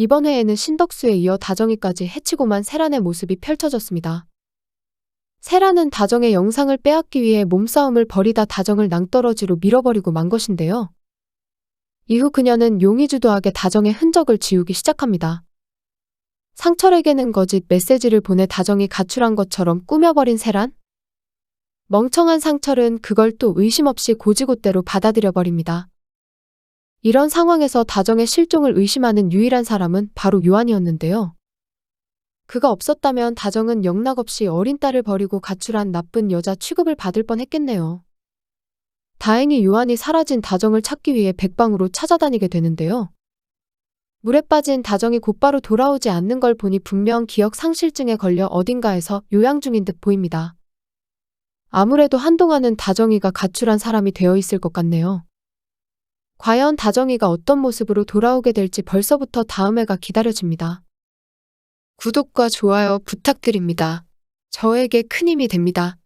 이번 회에는 신덕수에 이어 다정이까지 해치고만 세란의 모습이 펼쳐졌습니다. 세란은 다정의 영상을 빼앗기 위해 몸싸움을 벌이다 다정을 낭떠러지로 밀어버리고 만 것인데요. 이후 그녀는 용의주도하게 다정의 흔적을 지우기 시작합니다. 상철에게는 거짓 메시지를 보내 다정이 가출한 것처럼 꾸며버린 세란? 멍청한 상철은 그걸 또 의심 없이 고지고대로 받아들여 버립니다. 이런 상황에서 다정의 실종을 의심하는 유일한 사람은 바로 요한이었는데요. 그가 없었다면 다정은 영락 없이 어린 딸을 버리고 가출한 나쁜 여자 취급을 받을 뻔 했겠네요. 다행히 요한이 사라진 다정을 찾기 위해 백방으로 찾아다니게 되는데요. 물에 빠진 다정이 곧바로 돌아오지 않는 걸 보니 분명 기억 상실증에 걸려 어딘가에서 요양 중인 듯 보입니다. 아무래도 한동안은 다정이가 가출한 사람이 되어 있을 것 같네요. 과연 다정이가 어떤 모습으로 돌아오게 될지 벌써부터 다음 회가 기다려집니다. 구독과 좋아요 부탁드립니다. 저에게 큰 힘이 됩니다.